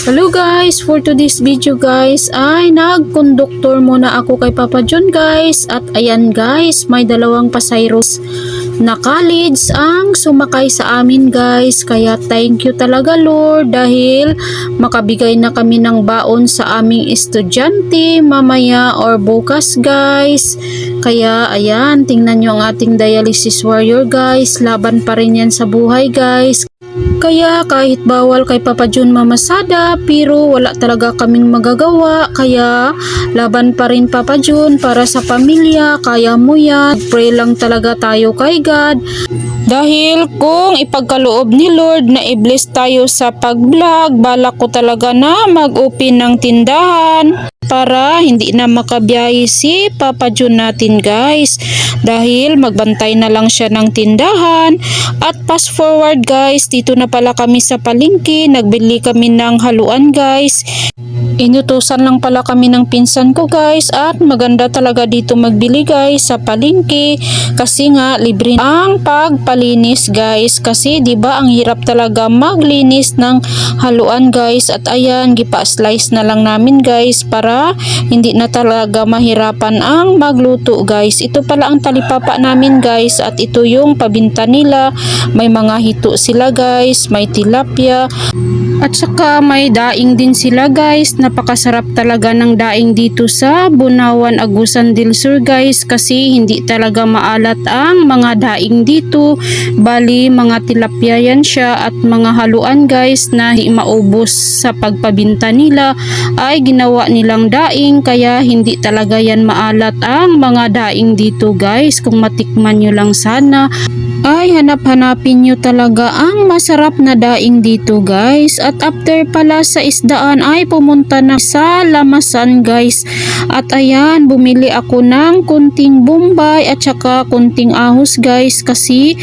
Hello guys, for today's video guys ay nagkonduktor muna ako kay Papa John guys. At ayan guys may dalawang pasayros na college ang sumakay sa amin guys. Kaya thank you talaga Lord dahil makabigay na kami ng baon sa aming estudyante mamaya or bukas guys. Kaya ayan tingnan nyo ang ating dialysis warrior guys. Laban pa rin yan sa buhay guys kaya kahit bawal kay Papa John mamasada pero wala talaga kaming magagawa. Kaya laban pa rin Papa John para sa pamilya. Kaya mo yan. Pray lang talaga tayo kay God. Dahil kung ipagkaloob ni Lord na i-bless tayo sa pag-vlog balak ko talaga na mag-open ng tindahan para hindi na makabiyahe si Papa John natin guys. Dahil magbantay na lang siya ng tindahan. At fast forward guys dito na pala kami sa palengke nagbili kami ng haluan guys Inutusan lang pala kami ng pinsan ko guys at maganda talaga dito magbili guys sa palengke kasi nga libre ang pagpalinis guys kasi 'di ba ang hirap talaga maglinis ng haluan guys at ayan gipa-slice na lang namin guys para hindi na talaga mahirapan ang magluto guys. Ito pala ang talipapa namin guys at ito yung pabinta nila. May mga hito sila guys, may tilapia at saka may daing din sila guys. Napakasarap talaga ng daing dito sa Bunawan Agusan del Sur guys kasi hindi talaga maalat ang mga daing dito. Bali mga tilapia yan siya at mga haluan guys na maubos sa pagpabinta nila ay ginawa nilang daing kaya hindi talaga yan maalat ang mga daing dito guys. Kung matikman nyo lang sana ay hanap-hanapin nyo talaga ang masarap na daing dito guys at after pala sa isdaan ay pumunta na sa lamasan guys. At ayan bumili ako ng kunting bombay at saka kunting ahos guys kasi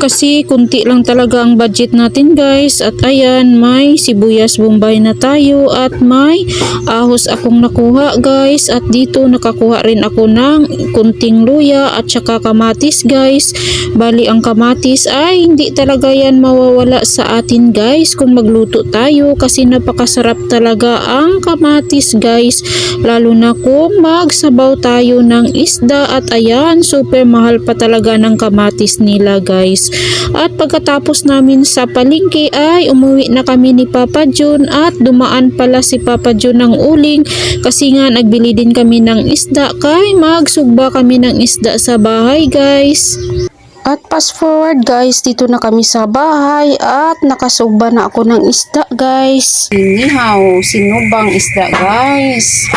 kasi kunti lang talaga ang budget natin guys. At ayan may sibuyas bombay na tayo at may ahos akong nakuha guys. At dito nakakuha rin ako ng kunting luya at saka kamatis guys. Bali ang kamatis ay hindi talaga yan mawawala sa atin guys kung magluto tayo. Kasi napakasarap talaga ang kamatis guys. Lalo na kung magsabaw tayo ng isda. At ayan super mahal pa talaga ng kamatis nila guys at pagkatapos namin sa palingki ay umuwi na kami ni Papa John at dumaan pala si Papa John ng uling kasi nga nagbili din kami ng isda kay magsugba kami ng isda sa bahay guys. At fast forward guys, dito na kami sa bahay at nakasugba na ako ng isda guys. Inihaw, sinubang isda guys.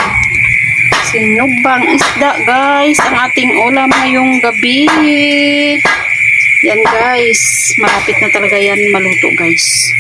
Sinubang isda guys, ang ating ulam ngayong gabi. Yan guys, malapit na talaga yan maluto guys.